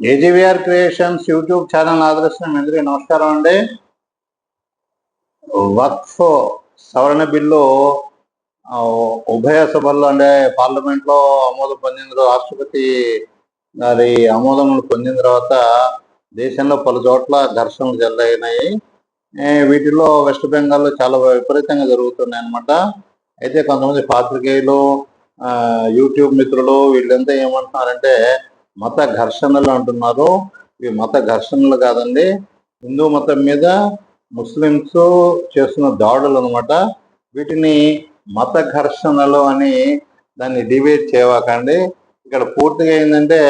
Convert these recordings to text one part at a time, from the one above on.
AGVR creations YouTube channel ఆదరిస్తున్న మీ నమస్కారం అండి. వక్ఫ్ సవరణ బిల్లు ఉభయ సభల్లో అంటే పార్లమెంట్లో ఆమోదం పొందిన రాష్ట్రపతి గారి ఆమోదం పొందిన తర్వాత దేశంలో పలు చోట్ల ఘర్షణలు జరిగినాయి వీటిల్లో వీటిలో వెస్ట్ బెంగాల్లో చాలా విపరీతంగా జరుగుతున్నాయి అన్నమాట. అయితే కొంతమంది పాత్రికేయులు యూట్యూబ్ మిత్రులు వీళ్ళంతా ఏమంటున్నారంటే మత ఘర్షణలు అంటున్నారు ఇవి మత ఘర్షణలు కాదండి. హిందూ మతం మీద ముస్లిమ్స్ చేస్తున్న దాడులు అనమాట వీటిని మత ఘర్షణలు అని దాన్ని డిబేట్ చేయవాకండి. ఇక్కడ పూర్తిగా ఏంటంటే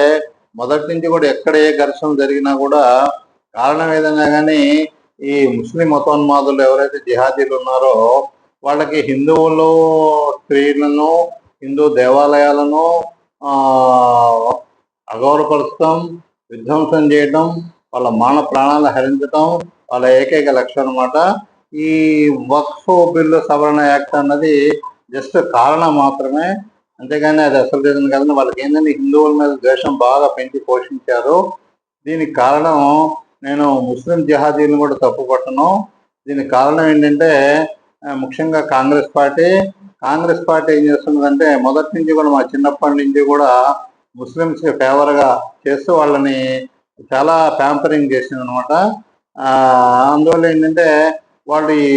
మొదటి నుంచి కూడా ఎక్కడ ఏ ఘర్షణ జరిగినా కూడా కారణం ఏదైనా కానీ ఈ ముస్లిం మతోన్మాదులు ఎవరైతే జిహాదీలు ఉన్నారో వాళ్ళకి హిందువులు స్త్రీలను హిందూ దేవాలయాలను అగౌరవపరచడం విధ్వంసం చేయడం వాళ్ళ మాన ప్రాణాలు హరించడం వాళ్ళ ఏకైక లక్ష్యం అనమాట ఈ వక్ఫ్ బిల్లు సవరణ యాక్ట్ అన్నది జస్ట్ కారణం మాత్రమే. అంతేగాని అది అసలు రీజన్ కాదని వాళ్ళకి ఏంటంటే హిందువుల మీద ద్వేషం బాగా పెంచి పోషించారు. దీనికి కారణం నేను ముస్లిం జిహాదీలను కూడా తప్పుపట్టను దీనికి కారణం ఏంటంటే ముఖ్యంగా కాంగ్రెస్ పార్టీ. కాంగ్రెస్ పార్టీ ఏం చేస్తున్నదంటే మొదటి నుంచి కూడా మా చిన్నప్పటి నుంచి కూడా ముస్లిమ్స్ ఫేవర్గా చేస్తూ వాళ్ళని చాలా ప్యాంపరింగ్ చేసింది అనమాట అందువల్ల ఏంటంటే వాళ్ళు ఈ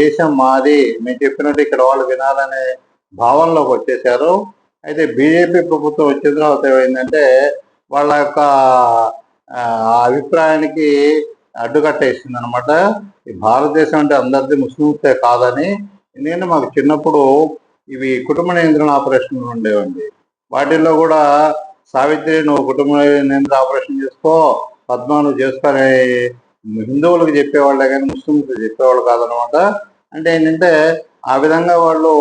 దేశం మాది మేము చెప్పినట్టు ఇక్కడ వాళ్ళు వినాలనే భావనలోకి వచ్చేసారు. అయితే బీజేపీ ప్రభుత్వం వచ్చిన తర్వాత ఏమైందంటే వాళ్ళ యొక్క అభిప్రాయానికి అడ్డుకట్టేసింది అనమాట ఈ భారతదేశం అంటే అందరిది ముస్లింసే కాదని. ఎందుకంటే మాకు చిన్నప్పుడు ఇవి కుటుంబ నియంత్రణ ఆపరేషన్లు ఉండేవండి. వాటిల్లో కూడా సావిత్రి నువ్వు కుటుంబ నియంత్రణ ఆపరేషన్ చేసుకో పద్మ నువ్వు చేసుకోని హిందువులకు చెప్పేవాళ్ళే కానీ ముస్లింలకు చెప్పేవాళ్ళు కాదనమాట అంటే ఏంటంటే ఆ విధంగా వాళ్ళు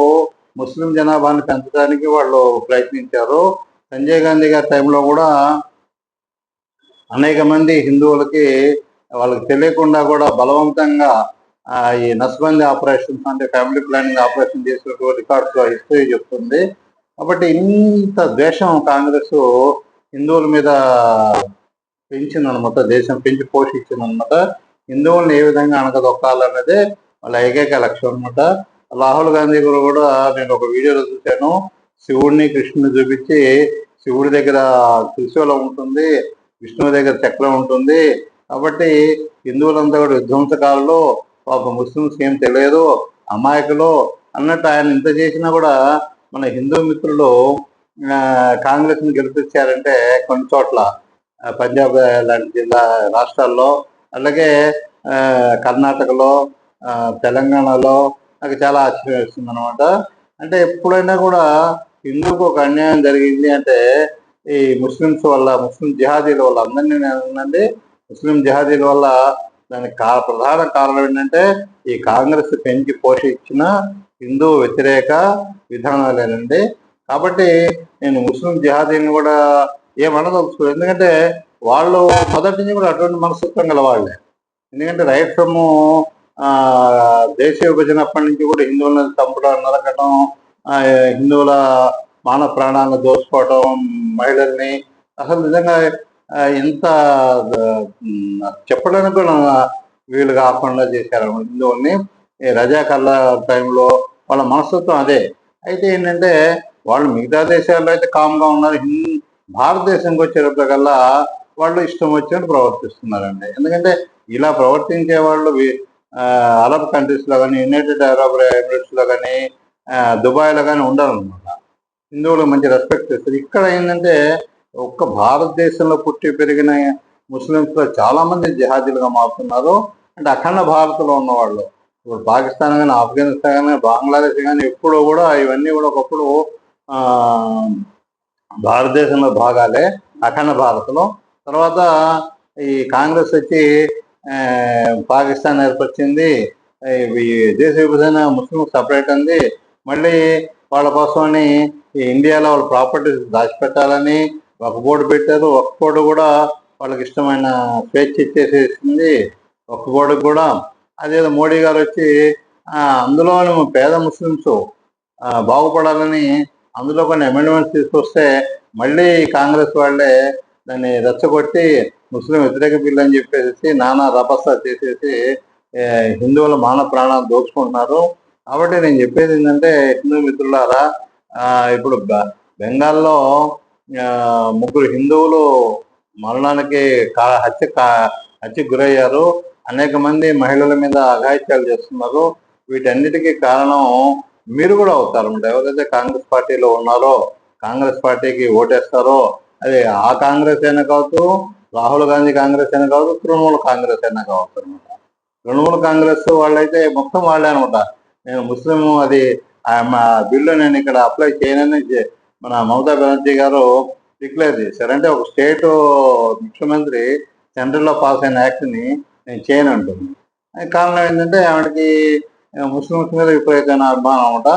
ముస్లిం జనాభాని పెంచడానికి వాళ్ళు ప్రయత్నించారు. సంజయ్ గాంధీ గారి టైంలో కూడా అనేక మంది హిందువులకి వాళ్ళకి తెలియకుండా కూడా బలవంతంగా ఈ నస్బందీ ఆపరేషన్స్ అంటే ఫ్యామిలీ ప్లానింగ్ ఆపరేషన్ చేసినటువంటి రికార్డ్స్ హిస్టరీ చెప్తుంది. కాబట్టి ఇంత ద్వేషం కాంగ్రెస్ హిందువుల మీద పెంచిందనమాట దేశం పెంచి పోషించిందనమాట హిందువుల్ని ఏ విధంగా అణగదొక్కాలన్నదే వాళ్ళ ఏకైక లక్ష్యం అనమాట రాహుల్ గాంధీ గారు కూడా నేను ఒక వీడియోలో చూశాను. శివుడిని కృష్ణుని చూపించి శివుడి దగ్గర త్రిశూలం ఉంటుంది విష్ణువు దగ్గర చక్రం ఉంటుంది. కాబట్టి హిందువులంతా కూడా విధ్వంసకాలలో ఒక ముస్లింస్ ఏం తెలియదు అమాయకులు అన్నట్టు ఆయన ఇంత చేసినా కూడా మన హిందూ మిత్రులు ఆ, కాంగ్రెస్ని గెలిపించారంటే కొన్ని చోట్ల పంజాబ్ లాంటి జిల్లా రాష్ట్రాల్లో అలాగే ఆ, కర్ణాటకలో తెలంగాణలో నాకు చాలా ఆశ్చర్యం వేస్తుంది అనమాట అంటే ఎప్పుడైనా కూడా హిందూకు ఒక అన్యాయం జరిగింది అంటే ఈ ముస్లిమ్స్ వల్ల ముస్లిం జిహాదీల వల్ల అందరినీ నేనండి ముస్లిం జిహాదీల వల్ల దానికి కా ప్రధాన కారణం ఏంటంటే ఈ కాంగ్రెస్ పెంచి పోషించిన హిందూ వ్యతిరేక విధానాలేనండి. కాబట్టి నేను ముస్లిం జిహాదీని కూడా ఏమనదలుచుకో ఎందుకంటే వాళ్ళు మొదటి నుంచి కూడా అటువంటి మనస్తత్వం గల వాళ్ళే. ఎందుకంటే రైట్ ఫ్రమ్ దేశీయ విభజన అప్పటి నుంచి కూడా హిందువులను చంపడం నరకటం హిందువుల మానవ ప్రాణాలను దోచుకోవటం మహిళల్ని అసలు నిజంగా ఇంత ఎంత చెప్పడానికి కూడా వీలు కాకుండా చేశారు హిందువుల్ని. ఈ రజాకల్ల టైంలో వాళ్ళ మనస్తత్వం అదే. అయితే ఏంటంటే వాళ్ళు మిగతా దేశాల్లో అయితే కామ్గా ఉన్నారు. హిం- భారతదేశంకి వచ్చేటప్పటికల్లా వాళ్ళు ఇష్టం వచ్చినట్టు ప్రవర్తిస్తున్నారండి. ఎందుకంటే ఇలా ప్రవర్తించే వాళ్ళు అరబ్ కంట్రీస్లో కానీ యునైటెడ్ అరబ్ ఎమిరేట్స్లో కానీ దుబాయ్లో కానీ ఉండాలన్నమాట. హిందువులకు మంచి రెస్పెక్ట్ ఇస్తారు. ఇక్కడ ఏంటంటే ఒక్క భారతదేశంలో పుట్టి పెరిగిన ముస్లిమ్స్లో చాలామంది చాలా మంది జిహాదీలుగా మారుతున్నారు. అంటే అఖండ భారత్లో ఉన్నవాళ్ళు. ఇప్పుడు పాకిస్తాన్ కానీ ఆఫ్ఘనిస్తాన్ కానీ బంగ్లాదేశ్ కానీ ఎప్పుడూ కూడా ఇవన్నీ కూడా ఒకప్పుడు భారతదేశంలో భాగాలే అఖండ భారత్లో. తర్వాత ఈ కాంగ్రెస్ వచ్చి పాకిస్తాన్ ఏర్పరిచింది ఈ దేశ విభజన ముస్లిం సపరేట్ అంది. మళ్ళీ వాళ్ళ కోసమని ఈ ఇండియాలో వాళ్ళ ప్రాపర్టీస్ దాచిపెట్టాలని ఒక బోర్డు పెట్టారు. ఒక బోర్డు కూడా వాళ్ళకి ఇష్టమైన స్వేచ్ఛ ఇచ్చేసేసింది. ఒక బోర్డు కూడా అదేదో మోడీ గారు వచ్చి అందులో పేద ముస్లిమ్స్ బాగుపడాలని అందులో కొన్ని అమెండ్మెంట్స్ తీసుకొస్తే మళ్ళీ కాంగ్రెస్ వాళ్ళే దాన్ని రెచ్చగొట్టి ముస్లిం వ్యతిరేక బిల్లు అని చెప్పేసి నానా రభస చేసేసి హిందువుల మాన ప్రాణాలు దోచుకుంటున్నారు. కాబట్టి నేను చెప్పేది ఏంటంటే హిందూ మిత్రులారా ఇప్పుడు బెంగాల్లో ముగ్గురు హిందువులు మరణానికి కా- హత్య కా- హత్యకు గురయ్యారు. అనేక మంది మహిళల మీద అఘాయిత్యాలు చేస్తున్నారు. వీటన్నిటికీ కారణం మీరు కూడా అవుతారు ఎవరైతే కాంగ్రెస్ పార్టీలో ఉన్నారో కాంగ్రెస్ పార్టీకి ఓటేస్తారో అది ఆ కాంగ్రెస్ అయినా కావచ్చు రాహుల్ గాంధీ కాంగ్రెస్ అయినా కావచ్చు తృణమూల కాంగ్రెస్ అయినా కావచ్చు అనమాట. తృణమూల కాంగ్రెస్ వాళ్ళైతే మొత్తం వాళ్ళే అనమాట. నేను ముస్లిం అది మా బిల్లు నేను ఇక్కడ అప్లై చేయనని మన మమతా బెనర్జీ గారు డిక్లేర్ చేశారు. అంటే ఒక స్టేట్ ముఖ్యమంత్రి సెంట్రల్లో పాస్ అయిన యాక్ట్ని నేను చేయను అంటుంది. కారణం ఏంటంటే ఆవిడకి ముస్లిమ్స్ మీద విపరీతమైన అభిమానం అనమాట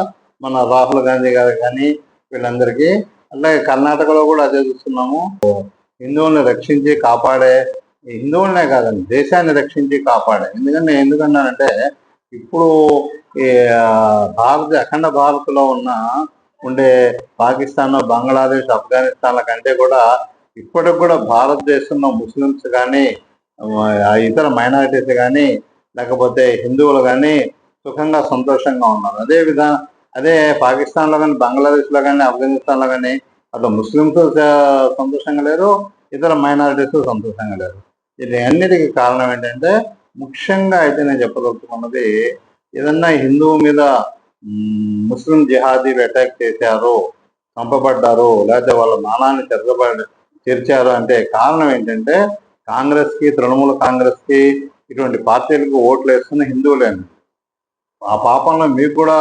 మన రాహుల్ గాంధీ గారు కానీ వీళ్ళందరికీ. అలాగే కర్ణాటకలో కూడా అదే చూస్తున్నాము. హిందువుల్ని రక్షించి కాపాడే హిందువులనే కాదండి దేశాన్ని రక్షించి కాపాడే. ఎందుకంటే ఎందుకన్నానంటే ఇప్పుడు ఈ భారత అఖండ భారత్లో ఉన్న ఉండే పాకిస్తాన్ బంగ్లాదేశ్ ఆఫ్ఘనిస్తాన్ల కంటే కూడా ఇప్పటికి కూడా భారతదేశంలో ముస్లిమ్స్ కానీ ఇతర మైనారిటీస్ కానీ లేకపోతే హిందువులు కానీ సుఖంగా సంతోషంగా ఉన్నారు. అదే విధా అదే పాకిస్తాన్లో కానీ బంగ్లాదేశ్లో కానీ ఆఫ్ఘనిస్తాన్లో కానీ అట్లా ముస్లింస్ సంతోషంగా లేరు ఇతర మైనారిటీస్ సంతోషంగా లేరు. ఇది అన్నిటికీ కారణం ఏంటంటే ముఖ్యంగా అయితే నేను చెప్పదలుచుకున్నది ఏదన్నా హిందువు మీద ముస్లిం జిహాదీలు అటాక్ చేశారు చంపబడ్డారు లేకపోతే వాళ్ళ మానాన్ని చెరగబడి తీర్చారు అంటే కారణం ఏంటంటే కాంగ్రెస్కి తృణమూల కాంగ్రెస్కి ఇటువంటి పార్టీలకు ఓట్లు వేస్తున్న హిందువులేను ఆ పాపంలో మీకు కూడా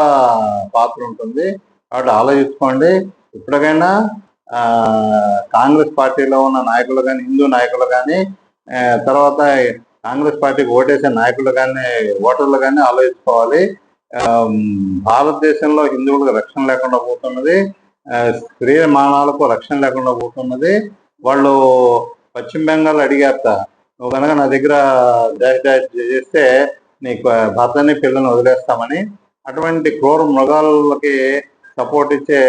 పాత్ర ఉంటుంది. కాబట్టి ఆలోచించుకోండి. ఇప్పటికైనా కాంగ్రెస్ పార్టీలో ఉన్న నాయకులు కానీ హిందూ నాయకులు కానీ తర్వాత కాంగ్రెస్ పార్టీకి ఓటేసే నాయకులు కానీ ఓటర్లు కానీ ఆలోచించుకోవాలి. భారతదేశంలో హిందువులకు రక్షణ లేకుండా పోతున్నది. స్త్రీ మానాలకు రక్షణ లేకుండా పోతున్నది. వాళ్ళు పశ్చిమ బెంగాల్ అడిగారట నువ్వు కనుక నా దగ్గర డాష్ డాష్ చేస్తే నీకు భర్తని పిల్లల్ని వదిలేస్తామని అటువంటి క్రూర మృగాలకి సపోర్ట్ ఇచ్చే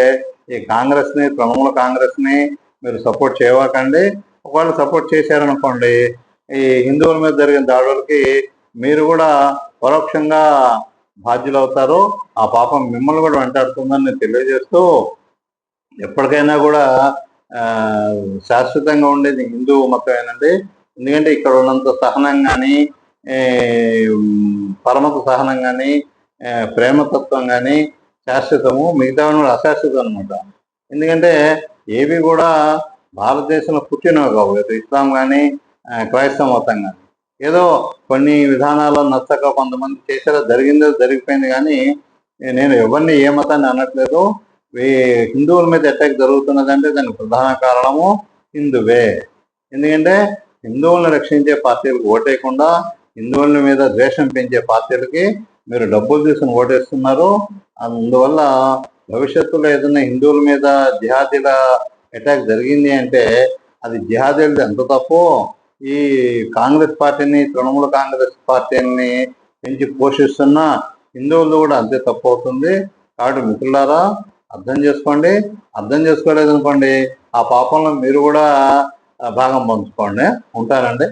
ఈ కాంగ్రెస్ని తృణమూల కాంగ్రెస్ని మీరు సపోర్ట్ చేయవాకండి. ఒకవేళ సపోర్ట్ చేశారనుకోండి ఈ హిందువుల మీద జరిగిన దాడులకి మీరు కూడా పరోక్షంగా బాధ్యులు అవుతారు ఆ పాపం మిమ్మల్ని కూడా వెంటాడుతుందని తెలియజేస్తూ ఎప్పటికైనా కూడా శాశ్వతంగా ఉండేది హిందూ మతం ఏంటంటే ఎందుకంటే ఇక్కడ ఉన్నంత సహనం కానీ పరమత సహనం కానీ ప్రేమతత్వం కానీ శాశ్వతము మిగతా కూడా అశాశ్వతం అనమాట ఎందుకంటే ఏవి కూడా భారతదేశంలో పుట్టినవి కావు. ఇస్లాం కానీ క్రైస్తవ మతం కానీ ఏదో కొన్ని విధానాలు నచ్చక కొంతమంది చేశారో జరిగిందో జరిగిపోయింది కానీ నేను ఎవరిని ఏ మతాన్ని అనట్లేదు. హిందువుల మీద అటాక్ జరుగుతున్నదంటే దానికి ప్రధాన కారణము హిందువే. ఎందుకంటే హిందువులను రక్షించే పార్టీలకు ఓటేయకుండా హిందువుల మీద ద్వేషం పెంచే పార్టీలకి మీరు డబ్బులు తీసుకుని ఓటేస్తున్నారు. అందువల్ల భవిష్యత్తులో ఏదైనా హిందువుల మీద జిహాదీల అటాక్ జరిగింది అంటే అది జిహాదీలది ఎంత తప్పు ఈ కాంగ్రెస్ పార్టీని తృణమూల కాంగ్రెస్ పార్టీని పెంచి పోషిస్తున్న హిందువులు కూడా అంతే తప్పు అవుతుంది. కాబట్టి మిత్రులారా అర్థం చేసుకోండి. అర్థం చేసుకోలేదనుకోండి ఆ పాపంలో మీరు కూడా భాగం పంచుకోండి ఉంటారండి